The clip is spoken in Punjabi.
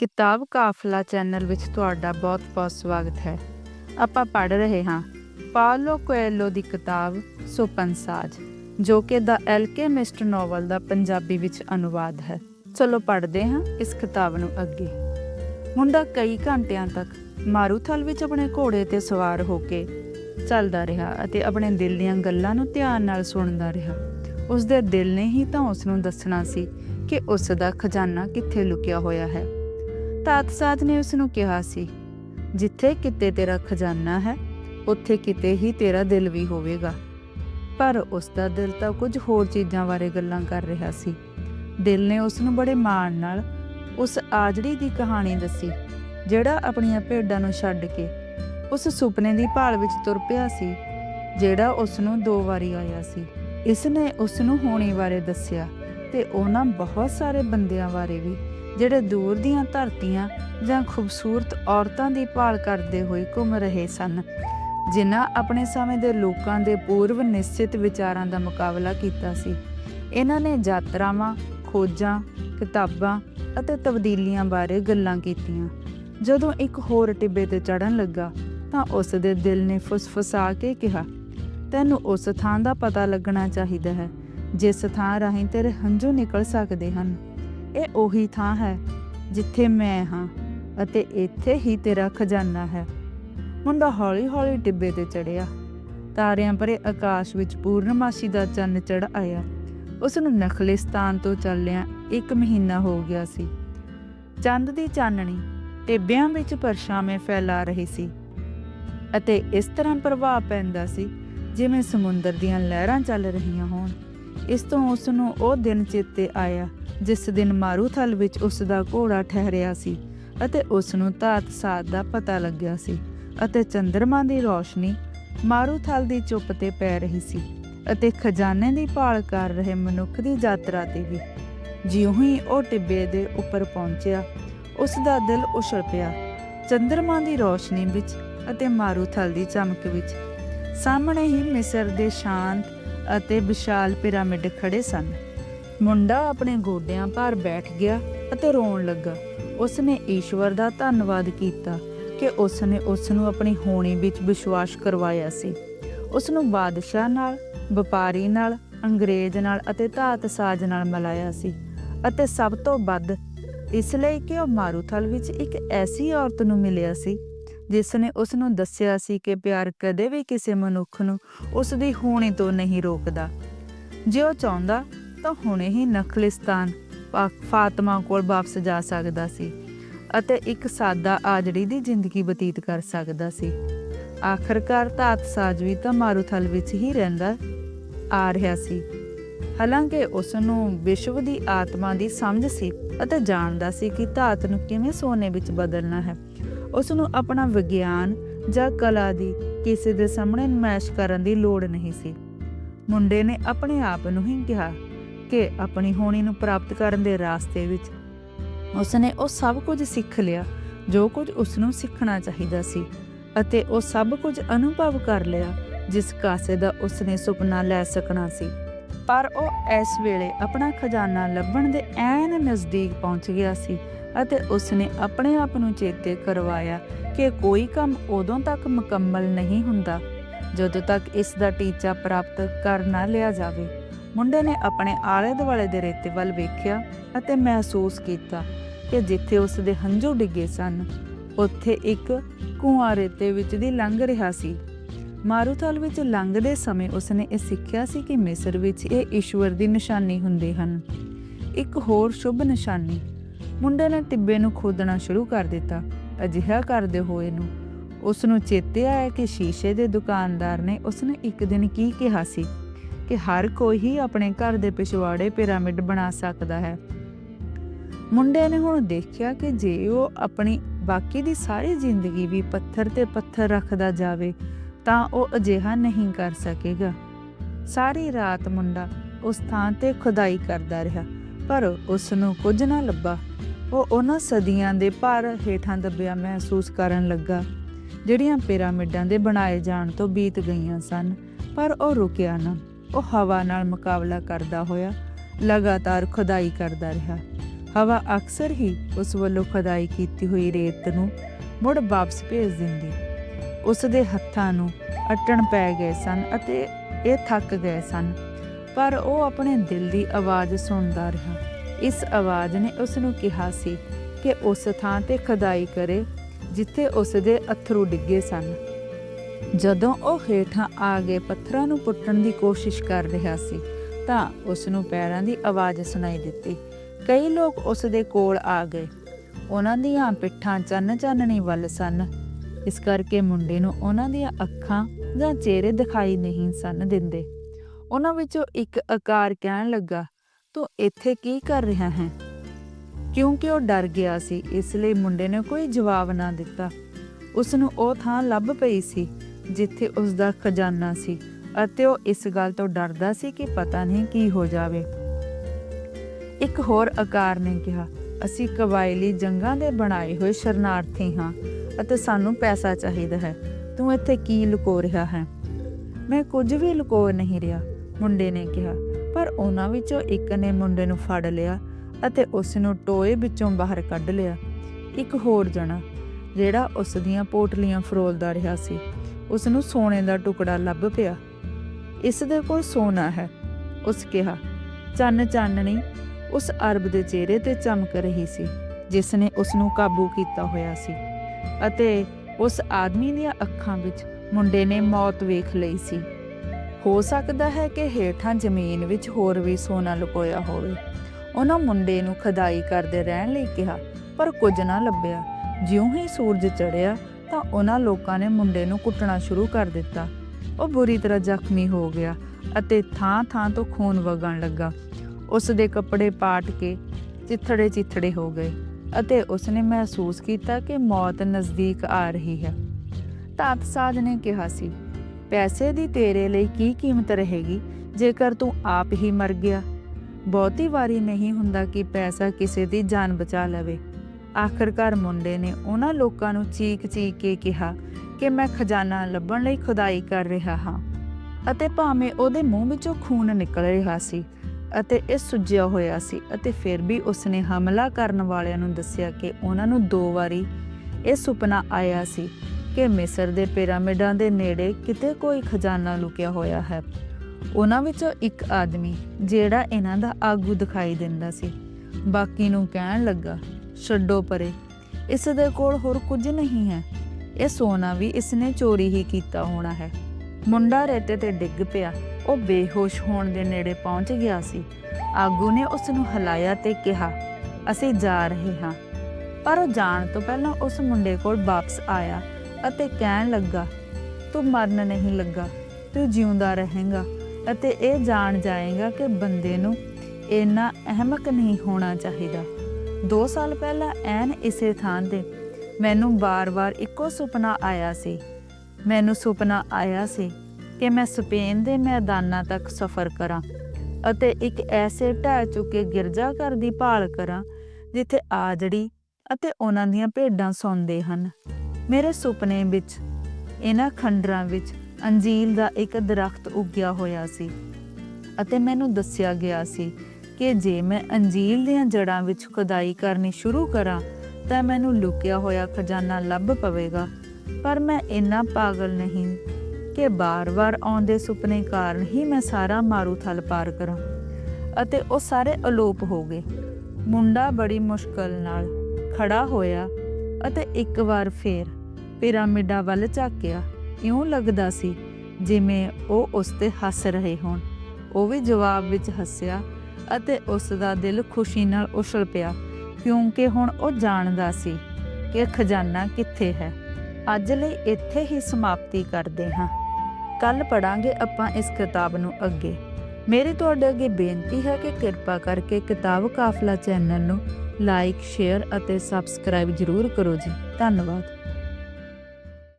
ਕਿਤਾਬ ਕਾਫਲਾ ਚੈਨਲ ਵਿੱਚ ਤੁਹਾਡਾ ਬਹੁਤ-ਬਹੁਤ ਸਵਾਗਤ ਹੈ। ਆਪਾਂ ਪੜ੍ਹ ਰਹੇ ਹਾਂ ਪਾਲੋ ਕੋਏਲੋ ਦੀ ਕਿਤਾਬ ਸੁਪਨ ਸਾਜ ਜੋ ਕਿ ਦਾ ਐਲਕੇਮਿਸਟ ਨੋਵਲ ਦਾ ਪੰਜਾਬੀ ਵਿੱਚ ਅਨੁਵਾਦ ਹੈ। ਚਲੋ ਪੜ੍ਹਦੇ ਹਾਂ ਇਸ ਕਿਤਾਬ ਨੂੰ ਅੱਗੇ। ਮੁੰਡਾ ਕਈ ਘੰਟਿਆਂ ਤੱਕ ਮਾਰੂਥਲ ਵਿੱਚ ਆਪਣੇ ਘੋੜੇ ਤੇ ਸਵਾਰ ਹੋ ਕੇ ਚੱਲਦਾ ਰਿਹਾ ਅਤੇ ਆਪਣੇ ਦਿਲ ਦੀਆਂ ਗੱਲਾਂ ਨੂੰ ਧਿਆਨ ਨਾਲ ਸੁਣਦਾ ਰਿਹਾ। ਉਸ ਦੇ ਦਿਲ ਨੇ ਹੀ ਤਾਂ ਉਸ ਨੂੰ ਦੱਸਣਾ ਸੀ ਕਿ ਉਸ ਦਾ ਖਜ਼ਾਨਾ ਕਿੱਥੇ ਲੁਕਿਆ ਹੋਇਆ ਹੈ। ਤਾਤਸਾਦ ਨੇ ਉਸ ਨੂੰ ਕਿਹਾ ਸੀ, ਜਿੱਥੇ ਕਿਤੇ ਤੇਰਾ ਖਜ਼ਾਨਾ ਹੈ, ਉੱਥੇ ਕਿਤੇ ਹੀ ਤੇਰਾ ਦਿਲ ਵੀ ਹੋਵੇਗਾ। ਪਰ ਉਸ ਦਾ ਦਿਲ ਤਾਂ ਕੁਝ ਹੋਰ ਚੀਜ਼ਾਂ ਬਾਰੇ ਗੱਲਾਂ ਕਰ ਰਿਹਾ ਸੀ। ਦਿਲ ਨੇ ਉਸ ਨੂੰ ਬੜੇ ਮਾਣ ਨਾਲ ਉਸ ਆਜੜੀ ਦੀ ਕਹਾਣੀ ਦੱਸੀ, ਜਿਹੜਾ ਆਪਣੀਆਂ ਭੇਡਾਂ ਨੂੰ ਛੱਡ ਕੇ ਉਸ ਸੁਪਨੇ ਦੀ ਭਾਲ ਵਿੱਚ ਤੁਰ ਪਿਆ ਸੀ, ਜਿਹੜਾ ਉਸ ਨੂੰ ਦੋ ਵਾਰੀ ਆਇਆ ਸੀ। ਇਸ ਨੇ ਉਸ ਨੂੰ ਹੋਣੀ ਬਾਰੇ ਦੱਸਿਆ ਤੇ ਉਹਨਾਂ ਬਹੁਤ ਸਾਰੇ ਬੰਦਿਆਂ ਬਾਰੇ ਵੀ ਜਿਹੜੇ ਦੂਰ ਦੀਆਂ ਧਰਤੀਆਂ ਜਾਂ ਖੂਬਸੂਰਤ ਔਰਤਾਂ ਦੀ ਭਾਲ ਕਰਦੇ ਹੋਏ ਘੁੰਮ ਰਹੇ ਸਨ, ਜਿਨ੍ਹਾਂ ਆਪਣੇ ਸਮੇਂ ਦੇ ਲੋਕਾਂ ਦੇ ਪੂਰਵ ਨਿਸ਼ਚਿਤ ਵਿਚਾਰਾਂ ਦਾ ਮੁਕਾਬਲਾ ਕੀਤਾ ਸੀ। ਇਹਨਾਂ ਨੇ ਯਾਤਰਾਵਾਂ, ਖੋਜਾਂ, ਕਿਤਾਬਾਂ ਅਤੇ ਤਬਦੀਲੀਆਂ ਬਾਰੇ ਗੱਲਾਂ ਕੀਤੀਆਂ। ਜਦੋਂ ਇੱਕ ਹੋਰ ਟਿੱਬੇ ਤੇ ਚੜਨ ਲੱਗਾ, ਤਾਂ ਉਸ ਦੇ ਦਿਲ ਨੇ ਫੁਸਫੁਸਾ ਕੇ ਕਿਹਾ, ਤੈਨੂੰ ਉਸ ਥਾਂ ਦਾ ਪਤਾ ਲੱਗਣਾ ਚਾਹੀਦਾ ਹੈ, ਜਿਸ ਥਾਂ ਰਾਹੀਂ ਤੇਰੇ ਹੰਝੂ ਨਿਕਲ ਸਕਦੇ ਹਨ। ਇਹ ਉਹੀ ਥਾਂ ਹੈ ਜਿੱਥੇ ਮੈਂ ਹਾਂ ਅਤੇ ਇੱਥੇ ਹੀ ਤੇਰਾ ਖਜ਼ਾਨਾ ਹੈ। ਮੁੰਡਾ ਹੌਲੀ-ਹੌਲੀ ਟਿੱਬੇ ਤੇ ਚੜਿਆ ਤਾਰਿਆਂ ਭਰੇ ਆਕਾਸ਼ ਵਿੱਚ ਪੂਰਨਮਾਸ਼ੀ ਦਾ ਚੰਨ ਚੜ ਆਇਆ। ਉਸ ਨੂੰ ਨਖਲਿਸਤਾਨ ਤੋਂ ਚੱਲਿਆ ਇੱਕ ਮਹੀਨਾ ਹੋ ਗਿਆ ਸੀ। ਚੰਦ ਦੀ ਚਾਨਣੀ ਟਿੱਬਿਆਂ ਵਿੱਚ ਪਰਛਾਵੇਂ ਫੈਲਾ ਰਹੀ ਸੀ ਅਤੇ ਇਸ ਤਰ੍ਹਾਂ ਪ੍ਰਭਾਵ ਪੈਂਦਾ ਸੀ ਜਿਵੇਂ ਸਮੁੰਦਰ ਦੀਆਂ ਲਹਿਰਾਂ ਚੱਲ ਰਹੀਆਂ ਹੋਣ। ਇਸ ਤੋਂ ਉਸ ਨੂੰ ਉਹ ਦਿਨ ਚੇਤੇ ਆਇਆ, ਜਿਸ ਦਿਨ ਮਾਰੂਥਲ ਵਿੱਚ ਉਸ ਦਾ ਘੋੜਾ ਠਹਿਰਿਆ ਸੀ ਅਤੇ ਉਸ ਨੂੰ ਧਾਤ ਸਾਧ ਦਾ ਪਤਾ ਲੱਗਿਆ ਸੀ ਅਤੇ ਚੰ드ਰਮਾ ਦੀ ਰੋਸ਼ਨੀ ਮਾਰੂਥਲ ਦੀ ਚੁੱਪ ਤੇ ਪੈ ਰਹੀ ਸੀ ਅਤੇ ਖਜ਼ਾਨੇ ਦੀ ਭਾਲ ਕਰ ਰਹੇ ਮਨੁੱਖ ਦੀ ਯਾਤਰਾ ਤੇ ਵੀ। ਜਿਉਂ ਹੀ ਉਹ ਟਿੱਬੇ ਦੇ ਉੱਪਰ ਪਹੁੰਚਿਆ, ਉਸ ਦਾ ਦਿਲ ਉਛਲ ਪਿਆ। ਚੰਦਰਮਾ ਦੀ ਰੋਸ਼ਨੀ ਵਿੱਚ ਅਤੇ ਮਾਰੂਥਲ ਦੀ ਚਮਕ ਵਿੱਚ ਸਾਹਮਣੇ ਹੀ ਮਿਸਰ ਦੇ ਸ਼ਾਂਤ ਅਤੇ ਵਿਸ਼ਾਲ ਪਿਰਾਮਿਡ ਖੜੇ ਸਨ। ਮੁੰਡਾ ਆਪਣੇ ਗੋਡਿਆਂ ਭਾਰ ਬੈਠ ਗਿਆ ਅਤੇ ਰੋਣ ਲੱਗਾ। ਉਸ ਨੇ ਈਸ਼ਵਰ ਦਾ ਧੰਨਵਾਦ ਕੀਤਾ ਕਿ ਉਸ ਨੇ ਉਸ ਨੂੰ ਆਪਣੀ ਹੋਣੀ ਵਿੱਚ ਵਿਸ਼ਵਾਸ ਕਰਵਾਇਆ ਸੀ। ਉਸ ਨੂੰ ਬਾਦਸ਼ਾਹ ਨਾਲ, ਵਪਾਰੀ ਨਾਲ, ਅੰਗਰੇਜ਼ ਨਾਲ ਅਤੇ ਧਾਤ ਸਾਜ ਨਾਲ ਮਿਲਾਇਆ ਸੀ ਅਤੇ ਸਭ ਤੋਂ ਵੱਧ ਇਸ ਲਈ ਕਿ ਉਹ ਮਾਰੂਥਲ ਵਿੱਚ ਇੱਕ ਐਸੀ ਔਰਤ ਨੂੰ ਮਿਲਿਆ ਸੀ ਜਿਸ ਨੇ ਉਸ ਨੂੰ ਦੱਸਿਆ ਸੀ ਕਿ ਪਿਆਰ ਕਦੇ ਵੀ ਕਿਸੇ ਮਨੁੱਖ ਨੂੰ ਉਸ ਦੀ ਹੋਣੀ ਤੋਂ ਨਹੀਂ ਰੋਕਦਾ। ਜੇ ਉਹ ਚਾਹੁੰਦਾ ਤਾਂ ਹੁਣੇ ਹੀ ਨਖਲਿਸਤਾਨ ਫਾਤਮਾ ਕੋਲ ਵਾਪਸ ਜਾ ਸਕਦਾ ਸੀ ਅਤੇ ਇੱਕ ਸਾਦਾ ਆਜੜੀ ਦੀ ਜ਼ਿੰਦਗੀ ਬਤੀਤ ਕਰ ਸਕਦਾ ਸੀ। ਆਖਰਕਾਰ ਧਾਤ ਸਾਜ ਵੀ ਤਾਂ ਮਾਰੂਥਲ ਵਿੱਚ ਹੀ ਰਹਿੰਦਾ ਆ ਰਿਹਾ ਸੀ। ਹਾਲਾਂਕਿ ਉਸ ਨੂੰ ਵਿਸ਼ਵ ਦੀ ਆਤਮਾ ਦੀ ਸਮਝ ਸੀ ਅਤੇ ਜਾਣਦਾ ਸੀ ਕਿ ਧਾਤ ਨੂੰ ਕਿਵੇਂ ਸੋਨੇ ਵਿੱਚ ਬਦਲਣਾ ਹੈ। ਉਸ ਨੂੰ ਆਪਣਾ ਵਿਗਿਆਨ ਜਾਂ ਕਲਾ ਦੀ ਕਿਸੇ ਦੇ ਸਾਹਮਣੇ ਨਮਾਇਸ਼ ਕਰਨ ਦੀ ਲੋੜ ਨਹੀਂ ਸੀ। ਮੁੰਡੇ ਨੇ ਆਪਣੇ ਆਪ ਨੂੰ ਹੀ ਕਿਹਾ ਕਿ ਆਪਣੀ ਹੋਣੀ ਨੂੰ ਪ੍ਰਾਪਤ ਕਰਨ ਦੇ ਰਾਸਤੇ ਵਿੱਚ ਉਸ ਨੇ ਉਹ ਸਭ ਕੁਝ ਸਿੱਖ ਲਿਆ, ਜੋ ਕੁਝ ਉਸ ਨੂੰ ਸਿੱਖਣਾ ਚਾਹੀਦਾ ਸੀ ਅਤੇ ਉਹ ਸਭ ਕੁਝ ਅਨੁਭਵ ਕਰ ਲਿਆ, ਜਿਸ ਕਾਸੇ ਦਾ ਉਸ ਨੇ ਸੁਪਨਾ ਲੈ ਸਕਣਾ ਸੀ। ਪਰ ਉਹ ਇਸ ਵੇਲੇ ਆਪਣਾ ਖਜ਼ਾਨਾ ਲੱਭਣ ਦੇ ਐਨ ਨਜ਼ਦੀਕ ਪਹੁੰਚ ਗਿਆ ਸੀ ਅਤੇ ਉਸ ਨੇ ਆਪਣੇ ਆਪ ਨੂੰ ਚੇਤੇ ਕਰਵਾਇਆ ਕਿ ਕੋਈ ਕੰਮ ਉਦੋਂ ਤੱਕ ਮੁਕੰਮਲ ਨਹੀਂ ਹੁੰਦਾ, ਜਦੋਂ ਤੱਕ ਇਸ ਦਾ ਟੀਚਾ ਪ੍ਰਾਪਤ ਕਰ ਨਾ ਲਿਆ ਜਾਵੇ। ਮੁੰਡੇ ਨੇ ਆਪਣੇ ਆਲੇ ਦੁਆਲੇ ਦੇ ਰੇਤੇ ਵੱਲ ਵੇਖਿਆ ਅਤੇ ਮਹਿਸੂਸ ਕੀਤਾ ਕਿ ਜਿੱਥੇ ਉਸ ਦੇ ਹੰਝੂ ਡਿੱਗੇ ਸਨ, ਉੱਥੇ ਇੱਕ ਕੂਆ ਰੇਤੇ ਵਿੱਚ ਦੀ ਲੰਘ ਰਿਹਾ ਸੀ। ਮਾਰੂਥਲ ਵਿੱਚ ਲੰਘਦੇ ਸਮੇਂ ਉਸਨੇ ਇਹ ਸਿੱਖਿਆ ਸੀ ਕਿ ਮਿਸਰ ਵਿੱਚ ਇਹ ਈਸ਼ਵਰ ਦੀ ਨਿਸ਼ਾਨੀ ਹੁੰਦੇ ਹਨ। ਇੱਕ ਹੋਰ ਸ਼ੁਭ ਨਿਸ਼ਾਨੀ ਮੁੰਡੇ ਨੇ ਟਿੱਬੇ ਨੂੰ ਖੋਦਣਾ ਸ਼ੁਰੂ ਕਰ ਦਿੱਤਾ। ਅਜਿਹਾ ਕਰਦੇ ਹੋਏ ਨੂੰ ਉਸ ਨੂੰ ਚੇਤੇ ਆਇਆ ਕਿ ਸ਼ੀਸ਼ੇ ਦੇ ਦੁਕਾਨਦਾਰ ਨੇ ਉਸ ਨੂੰ ਇੱਕ ਦਿਨ ਕੀ ਕਿਹਾ ਸੀ ਕਿ ਹਰ ਕੋਈ ਹੀ ਆਪਣੇ ਘਰ ਦੇ ਪਿਛਵਾੜੇ ਪਿਰਾਮਿਡ ਬਣਾ ਸਕਦਾ ਹੈ। ਮੁੰਡੇ ਨੇ ਹੁਣ ਦੇਖਿਆ ਕਿ ਜੇ ਉਹ ਆਪਣੀ ਬਾਕੀ ਦੀ ਸਾਰੀ ਜ਼ਿੰਦਗੀ ਵੀ ਪੱਥਰ ਤੇ ਪੱਥਰ ਰੱਖਦਾ ਜਾਵੇ, ਤਾਂ ਉਹ ਅਜਿਹਾ ਨਹੀਂ ਕਰ ਸਕੇਗਾ। ਸਾਰੀ ਰਾਤ ਮੁੰਡਾ ਉਸ ਥਾਂ ਤੇ ਖੁਦਾਈ ਕਰਦਾ ਰਿਹਾ, ਪਰ ਉਸ ਨੂੰ ਕੁਝ ਨਾ ਲੱਭਾ। ਉਹ ਉਹਨਾਂ ਸਦੀਆਂ ਦੇ ਭਾਰ ਹੇਠਾਂ ਦੱਬਿਆ ਮਹਿਸੂਸ ਕਰਨ ਲੱਗਾ, ਜਿਹੜੀਆਂ ਪਿਰਾਮਿਡਾਂ ਦੇ ਬਣਾਏ ਜਾਣ ਤੋਂ ਬੀਤ ਗਈਆਂ ਸਨ, ਪਰ ਉਹ ਰੁਕਿਆ ਨਾ। ਉਹ ਹਵਾ ਨਾਲ ਮੁਕਾਬਲਾ ਕਰਦਾ ਹੋਇਆ, ਲਗਾਤਾਰ ਖੁਦਾਈ ਕਰਦਾ ਰਿਹਾ। ਹਵਾ ਅਕਸਰ ਹੀ ਉਸ ਵੱਲੋਂ ਖੁਦਾਈ ਕੀਤੀ ਹੋਈ ਰੇਤ ਨੂੰ ਮੁੜ ਵਾਪਸ ਭੇਜ ਦਿੰਦੀ। ਉਸ ਦੇ ਹੱਥਾਂ ਨੂੰ ਅਟਣ ਪੈ ਗਏ ਸਨ ਅਤੇ ਇਹ ਥੱਕ ਗਏ ਸਨ, ਪਰ ਉਹ ਆਪਣੇ ਦਿਲ ਦੀ ਆਵਾਜ਼ ਸੁਣਦਾ ਰਿਹਾ। ਇਸ ਆਵਾਜ਼ ਨੇ ਉਸ ਨੂੰ ਕਿਹਾ ਸੀ ਕਿ ਉਸ ਥਾਂ ਤੇ ਖਦਾਈ ਕਰੇ, ਜਿੱਥੇ ਉਸ ਦੇ ਅਥਰੂ ਡਿੱਗੇ ਸਨ। ਜਦੋਂ ਉਹ ਹੇਠਾਂ ਆ ਗਏ ਪੱਥਰਾਂ ਨੂੰ ਪੁੱਟਣ ਦੀ ਕੋਸ਼ਿਸ਼ ਕਰ ਰਿਹਾ ਸੀ, ਤਾਂ ਉਸ ਨੂੰ ਪੈਰਾਂ ਦੀ ਆਵਾਜ਼ ਸੁਣਾਈ ਦਿੱਤੀ। ਕਈ ਲੋਕ ਉਸ ਦੇ ਕੋਲ ਆ ਗਏ। ਉਹਨਾਂ ਦੀਆਂ ਪਿੱਠਾਂ ਚੰਨ ਚਾਨਣੀ ਵੱਲ ਸਨ। ਇਸ ਕਰਕੇ ਮੁੰਡੇ ਨੂੰ ਉਹਨਾਂ ਦੀਆਂ ਅੱਖਾਂ ਜਾਂ ਚਿਹਰੇ ਦਿਖਾਈ ਨਹੀਂ ਸਨ ਦਿੰਦੇ। ਉਹਨਾਂ ਵਿੱਚੋਂ ਇੱਕ ਆਕਾਰ ਕਹਿਣ ਲੱਗਾ ਤੂੰ ਇੱਥੇ ਕੀ ਕਰ ਰਿਹਾ ਹੈ? ਕਿਉਂਕਿ ਉਹ ਡਰ ਗਿਆ ਸੀ, ਇਸ ਲਈ ਮੁੰਡੇ ਨੇ ਕੋਈ ਜਵਾਬ ਨਾ ਦਿੱਤਾ। ਉਸ ਨੂੰ ਉਹ ਥਾਂ ਲੱਭ ਪਈ ਸੀ, ਜਿੱਥੇ ਉਸ ਦਾ ਖਜ਼ਾਨਾ ਸੀ, ਅਤੇ ਉਹ ਇਸ ਗੱਲ ਤੋਂ ਡਰਦਾ ਸੀ ਕਿ ਪਤਾ ਨਹੀਂ ਕੀ ਹੋ ਜਾਵੇ। ਇੱਕ ਹੋਰ ਆਕਾਰ ਨੇ ਕਿਹਾ, ਅਸੀਂ ਕਬਾਇਲੀ ਜੰਗਾਂ ਦੇ ਬਣਾਏ ਹੋਏ ਸ਼ਰਨਾਰਥੀ ਹਾਂ, ਅਤੇ ਸਾਨੂੰ ਪੈਸਾ ਚਾਹੀਦਾ ਹੈ। ਤੂੰ ਇੱਥੇ ਕੀ ਲੁਕੋ ਰਿਹਾ ਹੈ? ਮੈਂ ਕੁਝ ਵੀ ਲੁਕੋ ਨਹੀਂ ਰਿਹਾ, ਮੁੰਡੇ ਨੇ ਕਿਹਾ। ਪਰ ਉਹਨਾਂ ਵਿੱਚੋਂ ਇੱਕ ਨੇ ਮੁੰਡੇ ਨੂੰ ਫੜ ਲਿਆ ਅਤੇ ਉਸ ਨੂੰ ਟੋਏ ਵਿੱਚੋਂ ਬਾਹਰ ਕੱਢ ਲਿਆ। ਇੱਕ ਹੋਰ ਜਣਾ, ਜਿਹੜਾ ਉਸ ਦੀਆਂ ਪੋਟਲੀਆਂ ਫਰੋਲਦਾ ਰਿਹਾ ਸੀ, ਉਸ ਨੂੰ ਸੋਨੇ ਦਾ ਟੁਕੜਾ ਲੱਭ ਪਿਆ। ਇਸ ਦੇ ਕੋਲ ਸੋਨਾ ਹੈ, ਉਸ ਕਿਹਾ। ਚੰਨ ਚਾਨਣੀ ਉਸ ਅਰਬ ਦੇ ਚਿਹਰੇ ਤੇ ਚਮਕ ਰਹੀ ਸੀ, ਜਿਸ ਨੇ ਉਸ ਨੂੰ ਕਾਬੂ ਕੀਤਾ ਹੋਇਆ ਸੀ ਅਤੇ ਉਸ ਆਦਮੀ ਦੀਆਂ ਅੱਖਾਂ ਵਿੱਚ ਮੁੰਡੇ ਨੇ ਮੌਤ ਵੇਖ ਲਈ ਸੀ। ਹੋ ਸਕਦਾ ਹੈ ਕਿ ਹੇਠਾਂ ਜ਼ਮੀਨ ਵਿੱਚ ਹੋਰ ਵੀ ਸੋਨਾ ਲੁਕੋਇਆ ਹੋਵੇ। ਉਹਨਾਂ ਮੁੰਡੇ ਨੂੰ ਖਦਾਈ ਕਰਦੇ ਰਹਿਣ ਲਈ ਕਿਹਾ, ਪਰ ਕੁਝ ਨਾ ਲੱਭਿਆ। ਜਿਉਂ ਹੀ ਸੂਰਜ ਚੜ੍ਹਿਆ, ਤਾਂ ਉਹਨਾਂ ਲੋਕਾਂ ਨੇ ਮੁੰਡੇ ਨੂੰ ਕੁੱਟਣਾ ਸ਼ੁਰੂ ਕਰ ਦਿੱਤਾ। ਉਹ ਬੁਰੀ ਤਰ੍ਹਾਂ ਜ਼ਖਮੀ ਹੋ ਗਿਆ ਅਤੇ ਥਾਂ-ਥਾਂ ਤੋਂ ਖੂਨ ਵਗਣ ਲੱਗਾ। ਉਸ ਦੇ ਕੱਪੜੇ ਪਾਟ ਕੇ ਚਿੱਥੜੇ ਚਿੱਥੜੇ ਹੋ ਗਏ ਅਤੇ ਉਸਨੇ ਮਹਿਸੂਸ ਕੀਤਾ ਕਿ ਮੌਤ ਨਜ਼ਦੀਕ ਆ ਰਹੀ ਹੈ। ਤਾਤ ਸਾਧ ਨੇ ਕਿਹਾ ਸੀ ਪੈਸੇ ਦੀ ਤੇਰੇ ਲਈ ਕੀ ਕੀਮਤ ਰਹੇਗੀ? ਜੇਕਰ ਤੂੰ ਆਪ ਹੀ ਮਰ ਗਿਆ। ਬਹੁਤੀ ਵਾਰੀ ਨਹੀਂ ਹੁੰਦਾ ਕਿ ਪੈਸਾ ਕਿਸੇ ਦੀ ਜਾਨ ਬਚਾ ਲਵੇ। ਆਖਰਕਾਰ ਮੁੰਡੇ ਨੇ ਉਹਨਾਂ ਲੋਕਾਂ ਨੂੰ ਚੀਕ-ਚੀਕ ਕੇ ਕਿਹਾ ਕਿ ਮੈਂ ਖਜ਼ਾਨਾ ਲੱਭਣ ਲਈ ਖੁਦਾਈ ਕਰ ਰਿਹਾ ਹਾਂ ਅਤੇ ਭਾਵੇਂ ਉਹਦੇ ਮੂੰਹ ਵਿੱਚੋਂ ਖੂਨ ਨਿਕਲ ਰਿਹਾ ਸੀ ਅਤੇ ਇਹ ਸੁੱਜਿਆ ਹੋਇਆ ਸੀ ਅਤੇ ਫਿਰ ਵੀ ਉਸਨੇ ਹਮਲਾ ਕਰਨ ਵਾਲਿਆਂ ਨੂੰ ਦੱਸਿਆ ਕਿ ਉਹਨਾਂ ਨੂੰ ਦੋ ਵਾਰੀ ਇਹ ਸੁਪਨਾ ਆਇਆ ਸੀ ਕਿ ਮਿਸਰ ਦੇ ਪਿਰਾਮਿਡਾਂ ਦੇ ਨੇੜੇ ਕਿਤੇ ਕੋਈ ਖਜ਼ਾਨਾ ਲੁਕਿਆ ਹੋਇਆ ਹੈ। ਉਹਨਾਂ ਵਿੱਚੋਂ ਇੱਕ ਆਦਮੀ ਜਿਹੜਾ ਇਹਨਾਂ ਦਾ ਆਗੂ ਦਿਖਾਈ ਦਿੰਦਾ ਸੀ। ਬਾਕੀ ਨੂੰ ਕਹਿਣ ਲੱਗਾ, ਛੱਡੋ ਪਰੇ, ਇਸ ਦੇ ਕੋਲ ਹੋਰ ਕੁਝ ਨਹੀਂ ਹੈ। ਇਹ ਸੋਨਾ ਵੀ ਇਸਨੇ ਚੋਰੀ ਹੀ ਕੀਤਾ ਹੋਣਾ ਹੈ। ਮੁੰਡਾ ਰੇਤੇ ਤੇ ਡਿੱਗ ਪਿਆ। ਉਹ ਬੇਹੋਸ਼ ਹੋਣ ਦੇ ਨੇੜੇ ਪਹੁੰਚ ਗਿਆ ਸੀ। ਆਗੂ ਨੇ ਉਸ ਨੂੰ ਹਿਲਾਇਆ ਤੇ ਕਿਹਾ, ਅਸੀਂ ਜਾ ਰਹੇ ਹਾਂ। ਪਰ ਉਹ ਜਾਣ ਤੋਂ ਪਹਿਲਾਂ ਉਸ ਮੁੰਡੇ ਕੋਲ ਵਾਪਸ ਆਇਆ। ਅਤੇ ਕਹਿਣ ਲੱਗਾ, ਤੂੰ ਮਰਨ ਨਹੀਂ ਲੱਗਾ, ਤੂੰ ਜਿਉਂਦਾ ਰਹੇਂਗਾ ਅਤੇ ਇਹ ਜਾਣ ਜਾਏਗਾ ਕਿ ਬੰਦੇ ਨੂੰ ਇੰਨਾ ਅਹਿਮਕ ਨਹੀਂ ਹੋਣਾ ਚਾਹੀਦਾ। 2 ਸਾਲ ਪਹਿਲਾਂ ਐਨ ਇਸੇ ਥਾਂ ਤੇ ਮੈਨੂੰ ਬਾਰ-ਬਾਰ ਇੱਕੋ ਸੁਪਨਾ ਆਇਆ ਸੀ। ਮੈਨੂੰ ਸੁਪਨਾ ਆਇਆ ਸੀ ਕਿ ਮੈਂ ਸਪੇਨ ਦੇ ਮੈਦਾਨਾਂ ਤੱਕ ਸਫ਼ਰ ਕਰਾਂ ਅਤੇ ਇੱਕ ਐਸੇ ਢਹਿ ਚੁੱਕੇ ਗਿਰਜਾਘਰ ਦੀ ਭਾਲ ਕਰਾਂ ਜਿੱਥੇ ਆਜੜੀ ਅਤੇ ਉਹਨਾਂ ਦੀਆਂ ਭੇਡਾਂ ਸੌਂਦੇ ਹਨ। ਮੇਰੇ ਸੁਪਨੇ ਵਿੱਚ, ਇਹਨਾਂ ਖੰਡਰਾਂ ਵਿੱਚ ਅੰਜੀਲ ਦਾ ਇੱਕ ਦਰਖਤ ਉੱਗਿਆ ਹੋਇਆ ਸੀ ਅਤੇ ਮੈਨੂੰ ਦੱਸਿਆ ਗਿਆ ਸੀ ਕਿ ਜੇ ਮੈਂ ਅੰਜੀਲ ਦੀਆਂ ਜੜ੍ਹਾਂ ਵਿੱਚ ਖੁਦਾਈ ਕਰਨੀ ਸ਼ੁਰੂ ਕਰਾਂ, ਤਾਂ ਮੈਨੂੰ ਲੁਕਿਆ ਹੋਇਆ ਖਜ਼ਾਨਾ ਲੱਭ ਪਵੇਗਾ। ਪਰ ਮੈਂ ਇੰਨਾ ਪਾਗਲ ਨਹੀਂ ਕਿ ਬਾਰ-ਬਾਰ ਆਉਂਦੇ ਸੁਪਨੇ ਕਾਰਨ ਹੀ ਮੈਂ ਸਾਰਾ ਮਾਰੂਥਲ ਪਾਰ ਕਰਾਂ ਅਤੇ ਉਹ ਸਾਰੇ ਅਲੋਪ ਹੋ ਗਏ। ਮੁੰਡਾ ਬੜੀ ਮੁਸ਼ਕਲ ਨਾਲ ਖੜਾ ਹੋਇਆ ਅਤੇ ਇੱਕ ਵਾਰ ਫੇਰ ਪਿਰਾਮਿਡਾਂ ਵੱਲ ਝਾਕਿਆ। ਇਉਂ ਲੱਗਦਾ ਸੀ ਜਿਵੇਂ ਉਹ ਉਸ ਤੇ ਹੱਸ ਰਹੇ ਹੋਣ। ਉਹ ਵੀ ਜਵਾਬ ਵਿੱਚ ਹੱਸਿਆ ਅਤੇ ਉਸ ਦਾ ਦਿਲ ਖੁਸ਼ੀ ਨਾਲ ਉਛਲ ਪਿਆ, ਕਿਉਂਕਿ ਹੁਣ ਉਹ ਜਾਣਦਾ ਸੀ ਕਿ ਖਜ਼ਾਨਾ ਕਿੱਥੇ ਹੈ। ਅੱਜ ਲਈ ਇੱਥੇ ਹੀ ਸਮਾਪਤੀ ਕਰਦੇ ਹਾਂ। ਕੱਲ ਪੜਾਂਗੇ ਆਪਾਂ ਇਸ ਕਿਤਾਬ ਨੂੰ ਅੱਗੇ। ਮੇਰੀ ਤੁਹਾਡੇ ਅੱਗੇ ਬੇਨਤੀ ਹੈ ਕਿ ਕਿਰਪਾ ਕਰਕੇ ਕਿਤਾਬ ਕਾਫਲਾ ਚੈਨਲ ਨੂੰ ਲਾਈਕ, ਸ਼ੇਅਰ ਅਤੇ ਸਬਸਕ੍ਰਾਈਬ ਜ਼ਰੂਰ ਕਰੋ ਜੀ। ਧੰਨਵਾਦ।